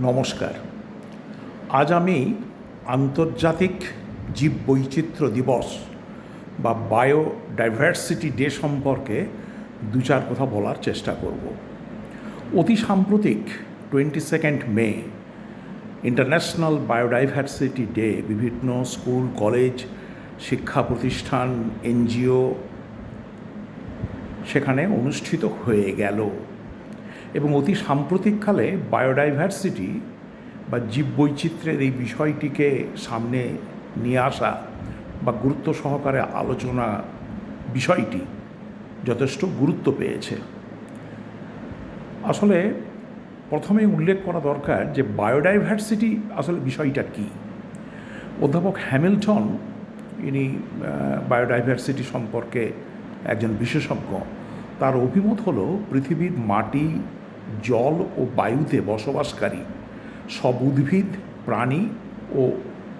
নমস্কার। আজ আমি আন্তর্জাতিক জীববৈচিত্র্য দিবস বা বায়োডাইভার্সিটি ডে সম্পর্কে দু চার কথা বলার চেষ্টা করব। অতি সাম্প্রতিক twenty second May International Biodiversity Day, বিভিন্ন স্কুল, কলেজ, শিক্ষা প্রতিষ্ঠান, এনজিও সেখানে অনুষ্ঠিত হয়ে গেল। এবং অতি সাম্প্রতিককালে বায়োডাইভার্সিটি বা জীববৈচিত্র্যের এই বিষয়টিকে সামনে নিয়ে আসা বা গুরুত্ব সহকারে আলোচনা বিষয়টি যথেষ্ট গুরুত্ব পেয়েছে। আসলে প্রথমে উল্লেখ করা দরকার যে বায়োডাইভার্সিটি আসলে বিষয়টা কী? অধ্যাপক হ্যামিল্টন, ইনি বায়োডাইভার্সিটি সম্পর্কে একজন বিশেষজ্ঞ। তার অভিমত হলো পৃথিবীর মাটি, জল ও বায়ুতে বসবাসকারী। সব উদ্ভিদ, প্রাণী ও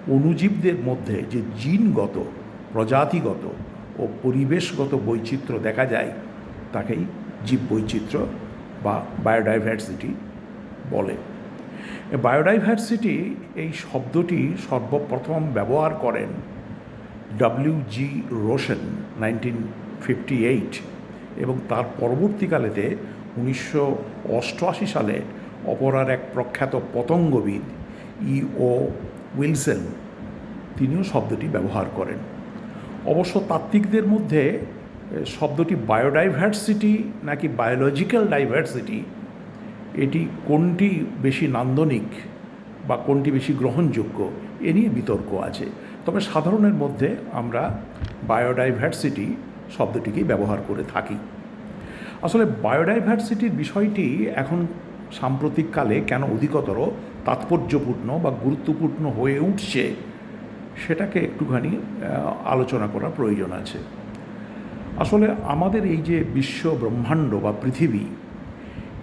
অণুজীবদের মধ্যে যে জিনগত, প্রজাতিগত ও পরিবেশগত বৈচিত্র্য দেখা যায়, তাকেই জীববৈচিত্র্য বা বায়োডাইভার্সিটি বলে। বায়োডাইভার্সিটি এই শব্দটি সর্বপ্রথম ব্যবহার করেন W G. Rosen, nineteen fifty eight. এবং তার পরবর্তীকালেতে উনিশশো অষ্টআশি সালে অপরার এক প্রখ্যাত পতঙ্গবিদ ই ও উইলসন, তিনিও শব্দটি ব্যবহার করেন। অবশ্য তাত্ত্বিকদের মধ্যে শব্দটি বায়োডাইভার্সিটি নাকি বায়োলজিক্যাল ডাইভার্সিটি, এটি কোনটি বেশি নান্দনিক বা কোনটি বেশি গ্রহণযোগ্য, এ নিয়ে বিতর্ক আছে। তবে সাধারণের মধ্যে আমরা বায়োডাইভার্সিটি শব্দটিকেই ব্যবহার করে থাকি। আসলে বায়োডাইভার্সিটির বিষয়টি এখন সাম্প্রতিককালে কেন অধিকতর তাৎপর্যপূর্ণ বা গুরুত্বপূর্ণ হয়ে উঠছে, সেটাকে একটুখানি আলোচনা করা প্রয়োজন আছে। আসলে আমাদের এই যে বিশ্ব ব্রহ্মাণ্ড বা পৃথিবী,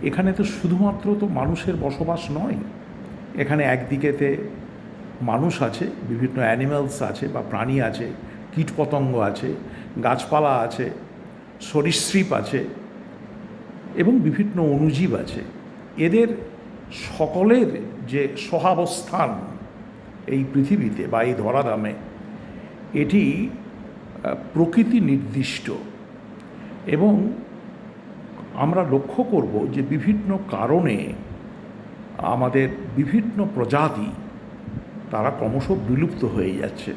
এখানে তো শুধুমাত্র তো মানুষের বসবাস নয়। এখানে একদিকেতে মানুষ আছে, বিভিন্ন অ্যানিম্যালস আছে বা প্রাণী আছে, কীটপতঙ্গ আছে গাছপালা আছে, সরীসৃপ আছে এবং বিভিন্ন অণুজীব আছে। এদের সকলের যে সহাবস্থান এই পৃথিবীতে বা এই ধরাধামে, এটি প্রকৃতি নির্দিষ্ট এবং আমরা লক্ষ্য করব যে বিভিন্ন কারণে আমাদের বিভিন্ন প্রজাতি তারা ক্রমশ বিলুপ্ত হয়ে যাচ্ছে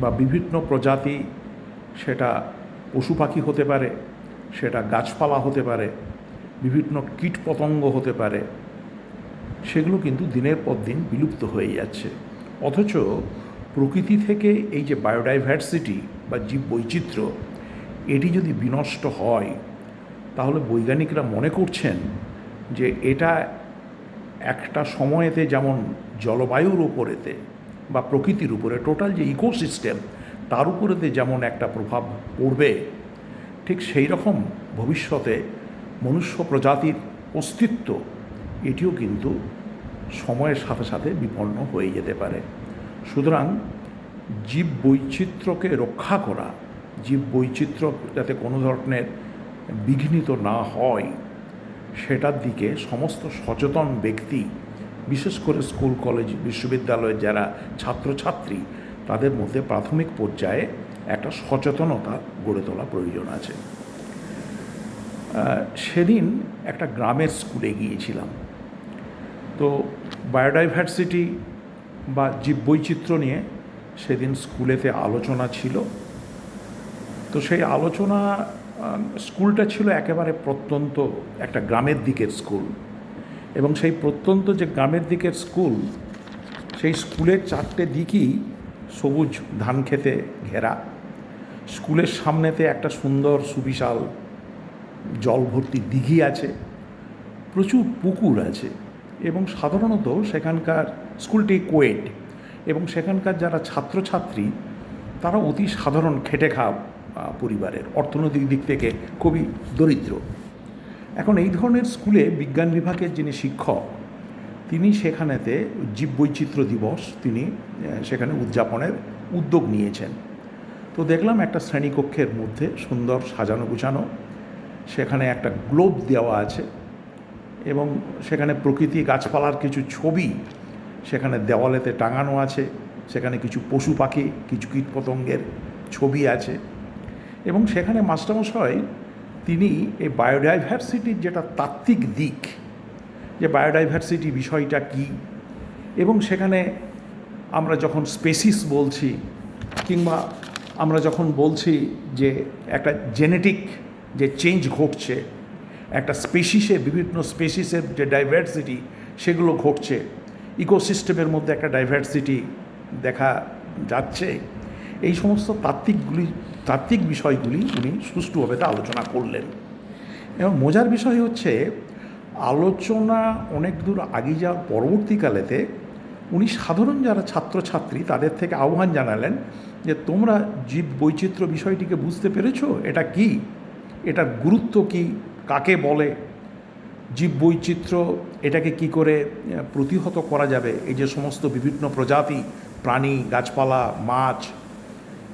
বা বিভিন্ন প্রজাতি সেটা পশু পাখি হতে পারে, সেটা গাছপালা হতে পারে, বিভিন্ন কীট পতঙ্গ হতে পারে, সেগুলো কিন্তু দিনের পর দিন বিলুপ্ত হয়ে যাচ্ছে। অথচ প্রকৃতি থেকে এই যে বায়োডাইভার্সিটি বা জীব বৈচিত্র্য এটি যদি বিনষ্ট হয়, তাহলে বৈজ্ঞানিকরা মনে করছেন যে এটা একটা সময়েতে যেমন জলবায়ুর উপরেতে বা প্রকৃতির উপরে, টোটাল যে ইকোসিস্টেম তার উপরেতে যেমন একটা প্রভাব পড়বে, ঠিক সেই রকম ভবিষ্যতে মনুষ্য প্রজাতির অস্তিত্ব এটিও কিন্তু সময়ের সাথে সাথে বিপন্ন হয়ে যেতে পারে। সুতরাং জীব বৈচিত্র্যকে রক্ষা করা জীব বৈচিত্র্য যাতে কোনো ধরনের বিঘ্নিত না হয়, সেটার দিকে সমস্ত সচেতন ব্যক্তি, বিশেষ করে স্কুল, কলেজ, বিশ্ববিদ্যালয়ের যারা ছাত্রছাত্রী তাদের মধ্যে প্রাথমিক পর্যায়ে একটা সচেতনতা গড়ে তোলা প্রয়োজন আছে। সেদিন একটা গ্রামের স্কুলে গিয়েছিলাম। তো বায়োডাইভার্সিটি বা জীববৈচিত্র্য নিয়ে সেদিন স্কুলেতে আলোচনা ছিল। তো সেই আলোচনা স্কুলটা ছিল একেবারে প্রত্যন্ত একটা গ্রামের দিকের স্কুল এবং সেই প্রত্যন্ত যে গ্রামের দিকের স্কুল, সেই স্কুলের চারটে দিকই সবুজ ধান খেতে ঘেরা। স্কুলের সামনেতে একটা সুন্দর সুবিশাল জল ভর্তি দিঘি আছে। প্রচুর পুকুর আছে এবং সাধারণত সেখানকার স্কুলটি কোয়েট এবং সেখানকার যারা ছাত্রছাত্রী, তারা অতি সাধারণ খেটে খাওয়া পরিবারের অর্থনৈতিক দিক থেকে খুবই দরিদ্র। এখন এই ধরনের স্কুলে বিজ্ঞান বিভাগের যিনি শিক্ষক তিনি সেখানেতে জীববৈচিত্র্য দিবস তিনি সেখানে উদযাপনের উদ্যোগ নিয়েছেন। তো দেখলাম একটা শ্রেণীকক্ষের মধ্যে সুন্দর সাজানো গুছানো, সেখানে একটা গ্লোব দেওয়া আছে এবং সেখানে প্রকৃতি গাছপালার কিছু ছবি, সেখানে দেওয়ালেতে টাঙানো আছে, সেখানে কিছু পশু পাখি, কিছু কীটপতঙ্গের ছবি আছে এবং সেখানে মাস্টারমশাই, তিনি এই বায়োডাইভার্সিটির যেটা তাত্ত্বিক দিক যে বায়োডাইভার্সিটি বিষয়টা কি? এবং সেখানে আমরা যখন স্পেসিস বলছি, কিংবা আমরা যখন বলছি যে একটা জেনেটিক যে চেঞ্জ ঘটছে, একটা স্পেসিসে, বিভিন্ন স্পেসিসের যে ডাইভার্সিটি সেগুলো ঘটছে, ইকোসিস্টেমের মধ্যে একটা ডাইভার্সিটি দেখা যাচ্ছে, এই সমস্ত তাত্ত্বিকগুলি, তাত্ত্বিক বিষয়গুলি উনি সুষ্ঠুভাবে তা আলোচনা করলেন। এবং মজার বিষয় হচ্ছে আলোচনা অনেক দূর আগে যাওয়ার পরবর্তীকালেতে উনি সাধারণ যারা ছাত্রছাত্রী, তাদের থেকে আহ্বান জানালেন যে তোমরা জীব বৈচিত্র্য বিষয়টিকে বুঝতে পেরেছ? এটা কি? এটার গুরুত্ব কি? কাকে বলে? জীব বৈচিত্র্য, এটাকে কি করে প্রতিহত করা যাবে? এই যে সমস্ত বিভিন্ন প্রজাতি, প্রাণী, গাছপালা, মাছ,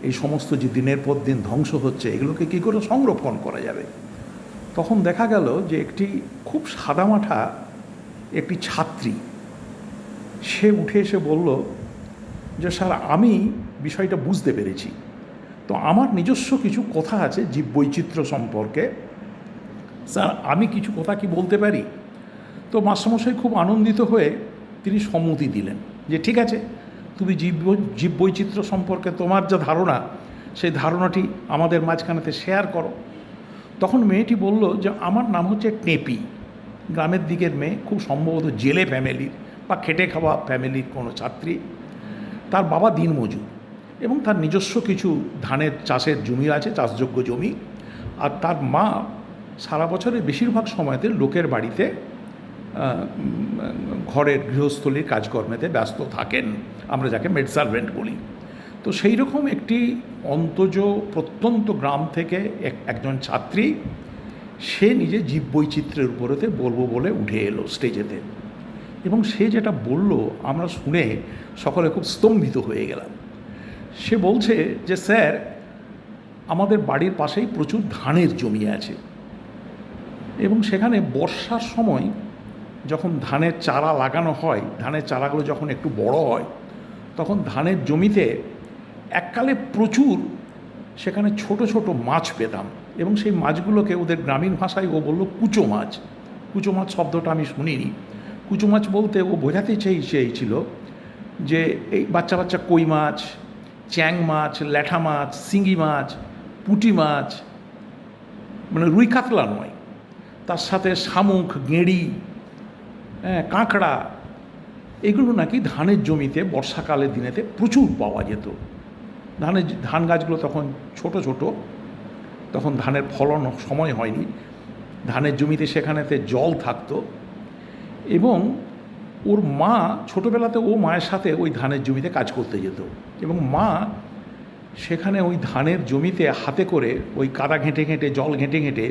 এই সমস্ত যে দিনের পর দিন ধ্বংস হচ্ছে, এগুলোকে কী করে সংরক্ষণ করা যাবে? তখন দেখা গেল যে একটি খুব সাদামাঠা একটি ছাত্রী, সে উঠে এসে বলল, যে স্যার, আমি বিষয়টা বুঝতে পেরেছি। তো আমার নিজস্ব কিছু কথা আছে জীব বৈচিত্র্য সম্পর্কে। স্যার, আমি কিছু কথা কি বলতে পারি? তো মাস্টারমশাই খুব আনন্দিত হয়ে তিনি সম্মতি দিলেন যে, ঠিক আছে, তুমি জীব জীব বৈচিত্র্য সম্পর্কে তোমার যা ধারণা, সেই ধারণাটি আমাদের মাঝখানেতে শেয়ার করো। তখন মেয়েটি বলল যে, আমার নাম হচ্ছে টেপি। গ্রামের দিকের মেয়ে, খুব সম্ভবত জেলে ফ্যামিলির বা খেটে খাওয়া ফ্যামিলির কোনো ছাত্রী। তার বাবা দিনমজুর এবং তার নিজস্ব কিছু ধানের চাষের জমি আছে, চাষযোগ্য জমি। আর তার মা সারা বছরের বেশিরভাগ সময়তে লোকের বাড়িতে ঘরের গৃহস্থলীর কাজকর্মেতে ব্যস্ত থাকেন। আমরা যাকে মেড সার্ভেন্ট বলি। তো সেই রকম একটি অন্তজ প্রত্যন্ত গ্রাম থেকে এক- একজন ছাত্রী, সে নিজে জীব বৈচিত্র্যের উপরেতে বলব বলে উঠে এলো স্টেজেতে। এবং সে যেটা বলল, আমরা শুনে সকলে খুব স্তম্ভিত হয়ে গেলাম। সে বলছে যে, স্যার, আমাদের বাড়ির পাশেই প্রচুর ধানের জমি আছে। এবং সেখানে বর্ষার সময় যখন ধানের চারা লাগানো হয়, ধানের চারাগুলো যখন একটু বড় হয়, তখন ধানের জমিতে এককালে প্রচুর সেখানে ছোট ছোট মাছ পেতাম এবং সেই মাছগুলোকে ওদের গ্রামীণ ভাষায় ও বলল কুচো মাছ। কুচো মাছ শব্দটা আমি শুনিনি। কুচো মাছ বলতে ও বোঝাতে চেয়ে চেয়েছিল যে এই বাচ্চা বাচ্চা কই মাছ, চ্যাং মাছ, ল্যাঠা মাছ শিঙ্গি মাছ, পুঁটি মাছ মানে রুই কাতলা নয়। তার সাথে শামুক, গেঁড়ি হ্যাঁ কাঁকড়া, এগুলো নাকি ধানের জমিতে বর্ষাকালের দিনেতে প্রচুর পাওয়া যেত। ধানের ধান গাছগুলো তখন ছোট ছোট, তখন ধানের ফলন সময় হয়নি। ধানের জমিতে সেখানেতে জল থাকতো এবং ওর মা ছোটোবেলাতে ও মায়ের সাথে ওই ধানের জমিতে কাজ করতে যেত এবং মা সেখানে ওই ধানের জমিতে হাতে করে ওই কাদা ঘেঁটে ঘেঁটে, জল ঘেঁটে ঘেঁটে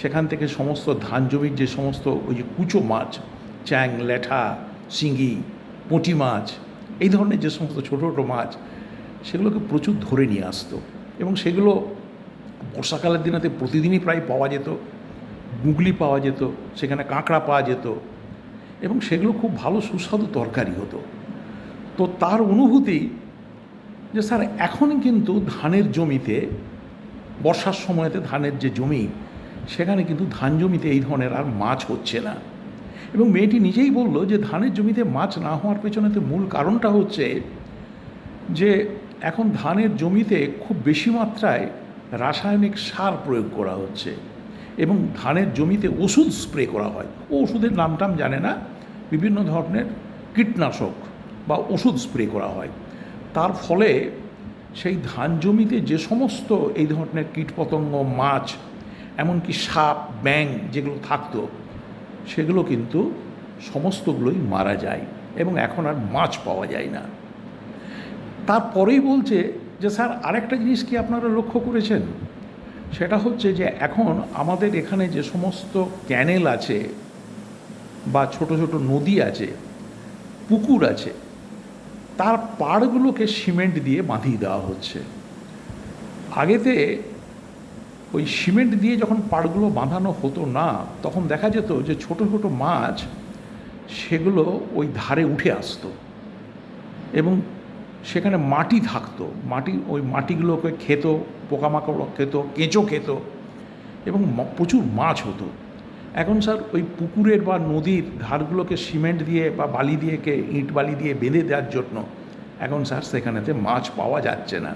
সেখান থেকে সমস্ত ধান জমির যে সমস্ত ওই যে কুচো মাছ, চ্যাং ল্যাঠা শিঙ্গি পুঁটি মাছ, এই ধরনের যে সমস্ত ছোটো ছোটো মাছ সেগুলোকে প্রচুর ধরে নিয়ে আসতো এবং সেগুলো বর্ষাকালের দিনেতে প্রতিদিনই প্রায় পাওয়া যেত, গুগলি পাওয়া যেত, সেখানে কাঁকড়া পাওয়া যেত এবং সেগুলো খুব ভালো সুস্বাদু তরকারি হতো। তো তার অনুভূতি যে স্যার এখন কিন্তু ধানের জমিতে, বর্ষার সময়তে ধানের যে জমি, সেখানে কিন্তু ধান জমিতে এই ধরনের আর মাছ হচ্ছে না। এবং মেয়েটি নিজেই বলল যে ধানের জমিতে মাছ না হওয়ার পেছনেতে মূল কারণটা হচ্ছে যে এখন ধানের জমিতে খুব বেশি মাত্রায় রাসায়নিক সার প্রয়োগ করা হচ্ছে এবং ধানের জমিতে ওষুধ স্প্রে করা হয়। ও ওষুধের নাম টাম জানে না। বিভিন্ন ধরনের কীটনাশক বা ওষুধ স্প্রে করা হয়। তার ফলে সেই ধান জমিতে যে সমস্ত এই ধরনের কীটপতঙ্গ, মাছ, এমনকি সাপ ব্যাং যেগুলো থাকতো, সেগুলো কিন্তু সমস্তগুলোই মারা যায় এবং এখন আর মাছ পাওয়া যায় না। তারপরেই বলছে যে, স্যার, আরেকটা জিনিস কি আপনারা লক্ষ্য করেছেন? সেটা হচ্ছে যে, এখন আমাদের এখানে যে সমস্ত ক্যানেল আছে বা ছোট ছোট নদী আছে, পুকুর আছে, তার পাড়গুলোকে সিমেন্ট দিয়ে বাঁধিয়ে দেওয়া হচ্ছে। আগেতে ওই সিমেন্ট দিয়ে যখন পাড়গুলো বাঁধানো হতো না, তখন দেখা যেত যে, ছোট ছোট মাছ সেগুলো ওই ধারে উঠে আসতো। এবং সেখানে মাটি থাকতো। মাটি, ওই মাটিগুলোকে খেত, পোকামাকড় খেত, কেঁচো খেত এবং প্রচুর মাছ হতো। এখন স্যার ওই পুকুরের বা নদীর ধারগুলোকে সিমেন্ট দিয়ে বা বালি দিয়ে কে ইট বালি দিয়ে বেঁধে দেওয়ার জন্য এখন স্যার সেখানেতে মাছ পাওয়া যাচ্ছে না।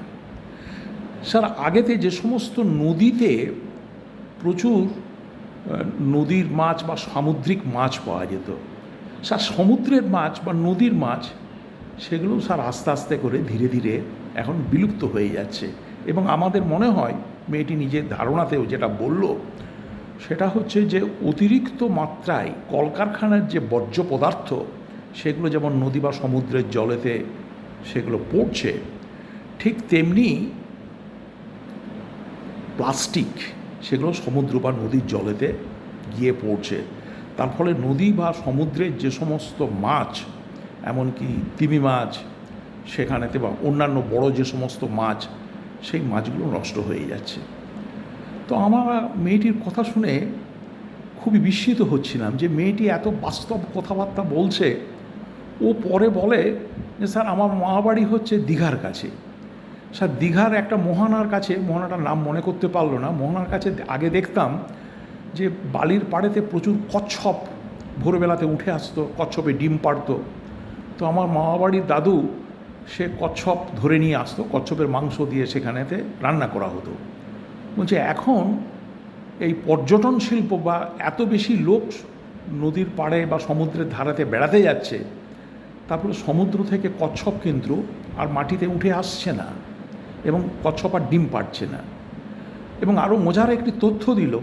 স্যার, আগেতে যে সমস্ত নদীতে প্রচুর নদীর মাছ বা সামুদ্রিক মাছ পাওয়া যেত। স্যার, সমুদ্রের মাছ বা নদীর মাছ সেগুলো স্যার আস্তে আস্তে করে ধীরে ধীরে এখন বিলুপ্ত হয়ে যাচ্ছে। এবং আমাদের মনে হয়, মেয়েটি নিজের ধারণাতেও যেটা বলল, সেটা হচ্ছে যে অতিরিক্ত মাত্রায় কলকারখানার যে বর্জ্য পদার্থ, সেগুলো যেমন নদী বা সমুদ্রের জলেতে সেগুলো পড়ছে, ঠিক তেমনি প্লাস্টিক সেগুলো সমুদ্র বা নদীর জলেতে গিয়ে পড়ছে। তার ফলে নদী বা সমুদ্রের যে সমস্ত মাছ এমনকি তিমি মাছ সেখানেতে বা অন্যান্য বড় যে সমস্ত মাছ, সেই মাছগুলো নষ্ট হয়ে যাচ্ছে। তো আমার মেয়েটির কথা শুনে খুবই বিস্মিত হচ্ছিলাম যে মেয়েটি এত বাস্তব কথাবার্তা বলছে। ও পরে বলে যে, স্যার, আমার মামাবাড়ি হচ্ছে দীঘার কাছে। স্যার, দীঘার একটা মোহনার কাছে মোহনাটার নাম মনে করতে পারল না। মোহনার কাছে আগে দেখতাম যে বালির পাড়েতে প্রচুর কচ্ছপ ভোরবেলাতে উঠে আসতো, কচ্ছপে ডিম পাড়তো। তো আমার মামাবাড়ির দাদু, সে কচ্ছপ ধরে নিয়ে আসতো, কচ্ছপের মাংস দিয়ে সেখানেতে রান্না করা হতো। বলছে, এখন এই পর্যটন শিল্প বা এত বেশি লোক নদীর পাড়ে বা সমুদ্রের ধারাতে বেড়াতে যাচ্ছে তারপরে সমুদ্র থেকে কচ্ছপ কিন্তু আর মাটিতে উঠে আসছে না এবং কচ্ছপ আর ডিম পাড়ছে না। এবং আরও মজার একটি তথ্য দিল,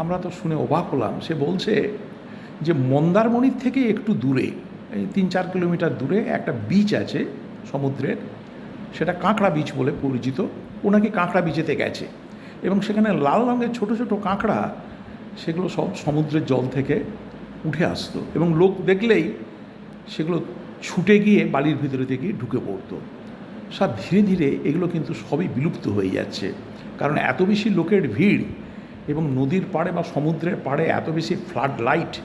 আমরা তো শুনে অবাক হলাম। সে বলছে যে, মন্দারমণির থেকে একটু দূরে এই তিন চার কিলোমিটার দূরে একটা বিচ আছে সমুদ্রের, সেটা কাঁকড়া বিচ বলে পরিচিত। ওনাকে কাঁকড়া বিচেতে গেছে। এবং সেখানে লাল রঙের ছোট ছোট কাঁকড়া, সেগুলো সব সমুদ্রের জল থেকে উঠে আসতো। এবং লোক দেখলেই সেগুলো ছুটে গিয়ে বালির ভিতরে থেকে ঢুকে পড়তো। স্যার ধীরে ধীরে এগুলো কিন্তু সবই বিলুপ্ত হয়ে যাচ্ছে। কারণ এত বেশি লোকের ভিড় এবং নদীর পাড়ে বা সমুদ্রের পাড়ে এত বেশি ফ্লাড লাইট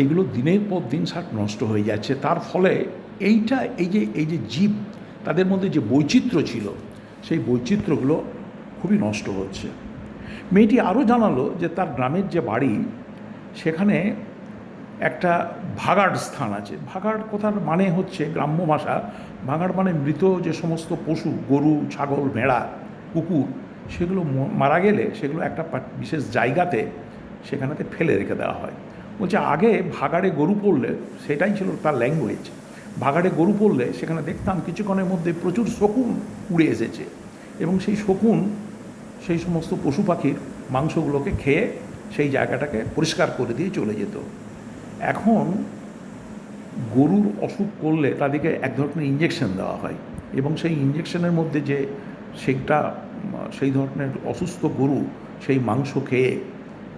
এগুলো দিনের পর দিন স্যার নষ্ট হয়ে যাচ্ছে। তার ফলে এইটা, এই যে এই যে জীব, তাদের মধ্যে যে বৈচিত্র্য ছিল, সেই বৈচিত্র্যগুলো খুবই নষ্ট হচ্ছে। মেয়েটি আরও জানালো যে তার গ্রামের যে বাড়ি, সেখানে একটা ভাগাড় স্থান আছে। ভাগাড় কথার মানে হচ্ছে গ্রাম্য ভাষা। ভাগাড় মানে মৃত যে সমস্ত পশু, গরু, ছাগল, ভেড়া, কুকুর, সেগুলো মারা গেলে সেগুলো একটা বিশেষ জায়গাতে সেখানেতে ফেলে রেখে দেওয়া হয়। বলছে, আগে ভাগাড়ে গরু পড়লে, সেটাই ছিল তার ল্যাঙ্গুয়েজ ভাগাড়ে গরু পড়লে সেখানে দেখতাম কিছুক্ষণের মধ্যে প্রচুর শকুন উড়ে এসেছে এবং সেই শকুন, সেই সমস্ত পশু পাখির মাংসগুলোকে খেয়ে সেই জায়গাটাকে পরিষ্কার করে দিয়ে চলে যেত। এখন গরুর অসুখ করলে তাদেরকে এক ধরনের ইঞ্জেকশন দেওয়া হয় এবং সেই ইঞ্জেকশনের মধ্যে যে সেটা সেই ধরনের অসুস্থ গরু সেই মাংস খেয়ে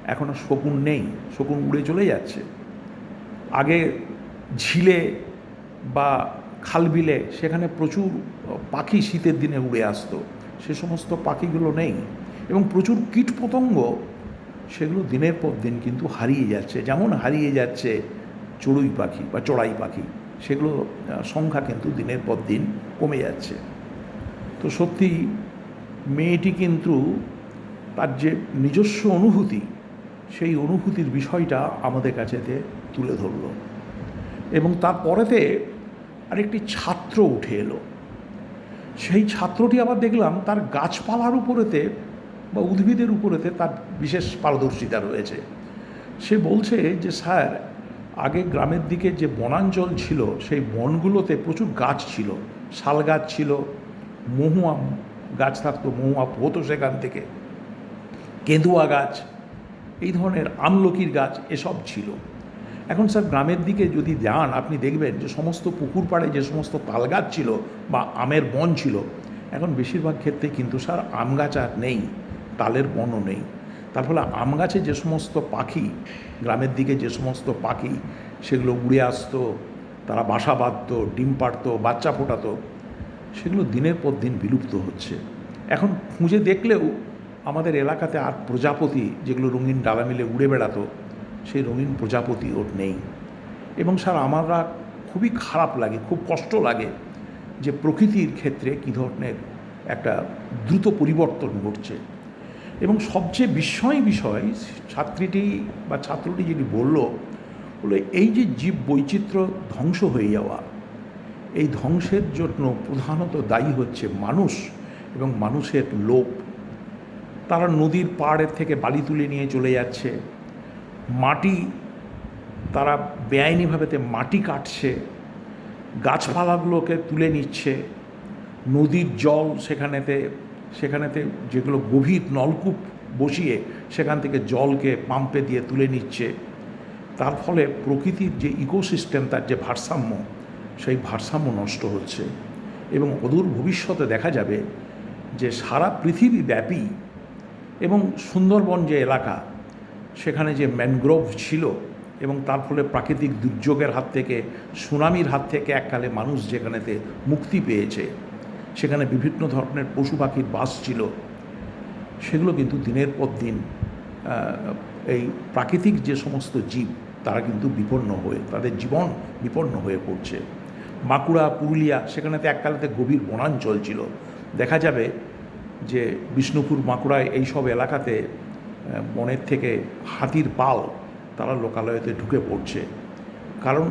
এখন আর শকুন নেই, শকুন উড়ে চলে যাচ্ছে। আগে ঝিলে বা খালবিলে সেখানে প্রচুর পাখি শীতের দিনে উড়ে আসতো। সে সমস্ত পাখিগুলো নেই এবং প্রচুর কীটপতঙ্গ সেগুলো দিনের পর দিন কিন্তু হারিয়ে যাচ্ছে। যেমন হারিয়ে যাচ্ছে চড়ুই পাখি বা চড়াই পাখি, সেগুলো সংখ্যা কিন্তু দিনের পর দিন কমে যাচ্ছে। তো সত্যি মেয়েটি কিন্তু তার যে নিজস্ব অনুভূতি সেই অনুভূতির বিষয়টা আমাদের কাছেতে তুলে ধরলো। এবং তারপরেতে আরেকটি ছাত্র উঠে এলো। সেই ছাত্রটি আবার দেখলাম তার গাছপালার উপরেতে বা উদ্ভিদের উপরেতে তার বিশেষ পারদর্শিতা রয়েছে। সে বলছে যে, স্যার, আগে গ্রামের দিকে যে বনাঞ্চল ছিল, সেই বনগুলোতে প্রচুর গাছ ছিল। শাল গাছ ছিল, মহুয়া, গাছ থাকতো, মহুয়া হতো সেখান থেকে। কেঁদুয়া গাছ এই ধরনের আমলকির গাছ এসব ছিল। এখন স্যার গ্রামের দিকে যদি যান, আপনি দেখবেন যে সমস্ত পুকুর পাড়ে যে সমস্ত তাল গাছ ছিল বা আমের বন ছিল, এখন বেশিরভাগ ক্ষেত্রে কিন্তু স্যার আম গাছ আর নেই, তালের বনও নেই। তার ফলে আম গাছে যে সমস্ত পাখি, গ্রামের দিকে যে সমস্ত পাখি, সেগুলো উড়ে আসতো, তারা বাসা বাঁধতো, ডিম পাড়তো, বাচ্চা ফোটাতো, সেগুলো দিনের পর দিন বিলুপ্ত হচ্ছে। এখন খুঁজে দেখলেও আমাদের এলাকাতে আর প্রজাপতি যেগুলো রঙিন ডালা মিলে উড়ে বেড়াতো, সেই রঙিন প্রজাপতি ওর নেই। এবং স্যার আমরা খুবই খারাপ লাগে, খুব কষ্ট লাগে যে প্রকৃতির ক্ষেত্রে কী ধরনের একটা দ্রুত পরিবর্তন ঘটছে। এবং সবচেয়ে বিস্ময় বিষয়, ছাত্রীটি বা ছাত্রটি যিনি বলল বলে এই যে জীব বৈচিত্র্য ধ্বংস হয়ে যাওয়া, এই ধ্বংসের জন্য প্রধানত দায়ী হচ্ছে মানুষ এবং মানুষের লোভ তারা নদীর পাড়ের থেকে বালি তুলে নিয়ে চলে যাচ্ছে। মাটি তারা বেআইনিভাবেতে মাটি কাটছে। গাছপালাগুলোকে তুলে নিচ্ছে। নদীর জল সেখানেতে সেখানেতে যেগুলো গভীর নলকূপ বসিয়ে সেখান থেকে জলকে পাম্পে দিয়ে তুলে নিচ্ছে। তার ফলে প্রকৃতির যে ইকোসিস্টেম, তার যে ভারসাম্য, সেই ভারসাম্য নষ্ট হচ্ছে। এবং অদূর ভবিষ্যতে দেখা যাবে যে সারা পৃথিবী ব্যাপী এবং সুন্দরবন যে এলাকা, সেখানে যে ম্যানগ্রোভ ছিল এবং তার ফলে প্রাকৃতিক দুর্যোগের হাত থেকে, সুনামির হাত থেকে এককালে মানুষ যেখানেতে মুক্তি পেয়েছে, সেখানে বিভিন্ন ধরনের পশু পাখির বাস ছিল। সেগুলো কিন্তু দিনের পর দিন এই প্রাকৃতিক যে সমস্ত জীব, তারা কিন্তু বিপন্ন হয়ে, তাদের জীবন বিপন্ন হয়ে পড়ছে। বাঁকুড়া, পুরুলিয়া, সেখানেতে এককালেতে গভীর বনাঞ্চল ছিল। দেখা যাবে যে বিষ্ণুপুর, বাঁকুড়ায় এইসব এলাকাতে বনের থেকে হাতির পাল তারা লোকালয়তে ঢুকে পড়ছে। কারণ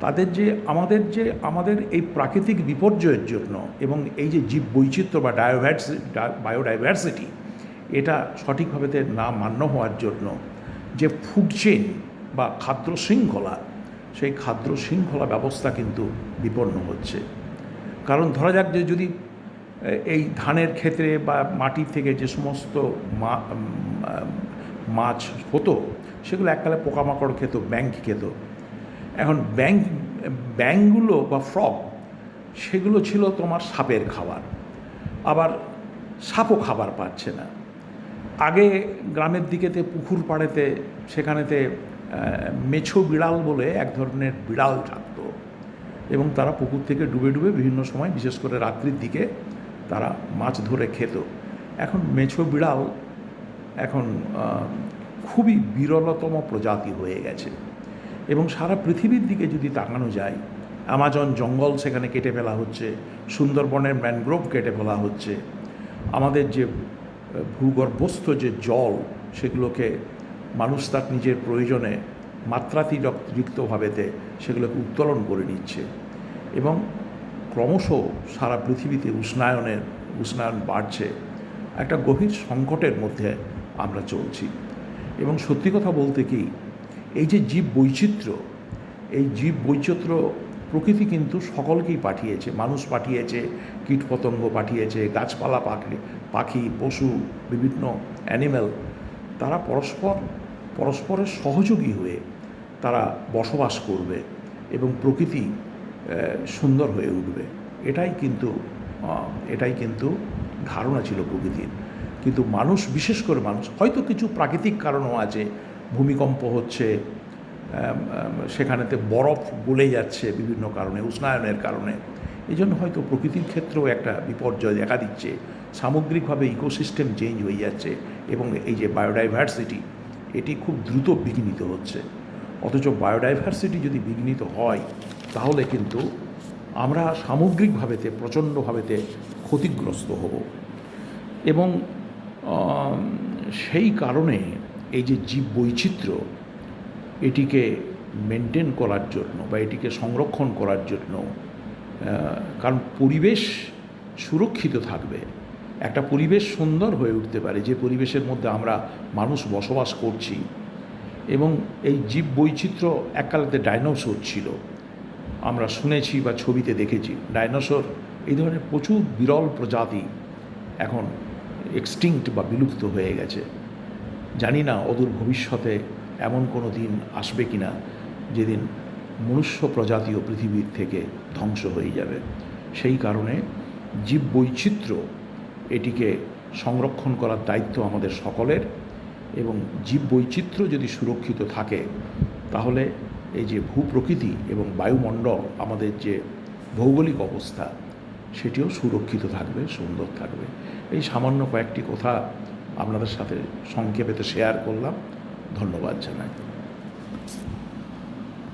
তাদের যে, আমাদের যে, আমাদের এই প্রাকৃতিক বিপর্যয়ের জন্য এবং এই যে জীব বৈচিত্র্য বা ডায়োভার্সি বায়োডাইভার্সিটি, এটা সঠিকভাবে না মান্য হওয়ার জন্য যে ফুড চেইন বা খাদ্য শৃঙ্খলা, সেই খাদ্য শৃঙ্খলা ব্যবস্থা কিন্তু বিপন্ন হচ্ছে। কারণ ধরা যাক যে যদি এই ধানের ক্ষেত্রে বা মাটি থেকে যে সমস্ত মাছ হতো, সেগুলো এককালে পোকামাকড় খেত ব্যাংক খেত। এখন ব্যাংক ব্যাংকগুলো বা ফ্রগ, সেগুলো ছিল তোমার সাপের খাবার। আবার সাপও খাবার পাচ্ছে না। আগে গ্রামের দিকেতে, পুকুর পাড়েতে, সেখানেতে মেছো বিড়াল বলে এক ধরনের বিড়াল থাকতো। এবং তারা পুকুর থেকে ডুবে ডুবে বিভিন্ন সময়, বিশেষ করে রাত্রির দিকে তারা মাছ ধরে খেত। এখন মেছো বিড়াল এখন খুবই বিরলতম প্রজাতি হয়ে গেছে। এবং সারা পৃথিবীর দিকে যদি তাকানো যায়, আমাজন জঙ্গল সেখানে কেটে ফেলা হচ্ছে, সুন্দরবনের ম্যানগ্রোভ কেটে ফেলা হচ্ছে, আমাদের যে ভূগর্ভস্থ যে জল, সেগুলোকে মানুষ তার নিজের প্রয়োজনে মাত্রাতিরিক্তভাবেতে সেগুলোকে উত্তোলন করে নিচ্ছে। এবং ক্রমশ সারা পৃথিবীতে উষ্ণায়নের, উষ্ণায়ন বাড়ছে। একটা গভীর সংকটের মধ্যে আমরা চলছি। এবং সত্যি কথা বলতে কি, এই যে জীব বৈচিত্র্য, এই জীব বৈচিত্র্য প্রকৃতি কিন্তু সকলকেই পাঠিয়েছে। মানুষ পাঠিয়েছে, কীটপতঙ্গ পাঠিয়েছে, গাছপালা, পাখি পাখি, পশু, বিভিন্ন অ্যানিম্যাল তারা পরস্পর, পরস্পরের সহযোগী হয়ে তারা বসবাস করবে এবং প্রকৃতি সুন্দর হয়ে উঠবে। এটাই কিন্তু এটাই কিন্তু ধারণা ছিল প্রকৃতির। কিন্তু মানুষ, বিশেষ করে মানুষ, হয়তো কিছু প্রাকৃতিক কারণও আছে। ভূমিকম্প হচ্ছে সেখানেতে বরফ গলে যাচ্ছে বিভিন্ন কারণে, উষ্ণায়নের কারণে। এই জন্য হয়তো প্রকৃতির ক্ষেত্রেও একটা বিপর্যয় দেখা দিচ্ছে। সামগ্রিকভাবে ইকোসিস্টেম চেঞ্জ হয়ে যাচ্ছে এবং এই যে বায়োডাইভার্সিটি, এটি খুব দ্রুত বিঘ্নিত হচ্ছে। অথচ বায়োডাইভার্সিটি যদি বিঘ্নিত হয় তাহলে কিন্তু আমরা সামগ্রিকভাবেতে, প্রচণ্ডভাবেতে ক্ষতিগ্রস্ত হব। এবং সেই কারণে এই যে জীব বৈচিত্র্য এটিকে মেনটেন করার জন্য বা এটিকে সংরক্ষণ করার জন্য কারণ পরিবেশ সুরক্ষিত থাকবে। একটা পরিবেশ সুন্দর হয়ে উঠতে পারে, যে পরিবেশের মধ্যে আমরা মানুষ বসবাস করছি। এবং এই জীব বৈচিত্র্য এককালেতে ডাইনোসর ছিল। আমরা শুনেছি বা ছবিতে দেখেছি। ডাইনোসর এই ধরনের প্রচুর বিরল প্রজাতি এখন এক্সটিংক্ট বা বিলুপ্ত হয়ে গেছে। জানি না অদূর ভবিষ্যতে এমন কোনো দিন আসবে কি না যেদিন মনুষ্য প্রজাতিও পৃথিবীর থেকে ধ্বংস হয়ে যাবে। সেই কারণে জীব বৈচিত্র্য এটিকে সংরক্ষণ করার দায়িত্ব আমাদের সকলের এবং জীব বৈচিত্র্য যদি সুরক্ষিত থাকে, তাহলে এই যে ভূপ্রকৃতি এবং বায়ুমণ্ডল, আমাদের যে ভৌগোলিক অবস্থা, সেটিও সুরক্ষিত থাকবে, সুন্দর থাকবে। এই সামান্য কয়েকটি কথা আপনাদের সাথে সংক্ষেপেতে শেয়ার করলাম। ধন্যবাদ জানাই।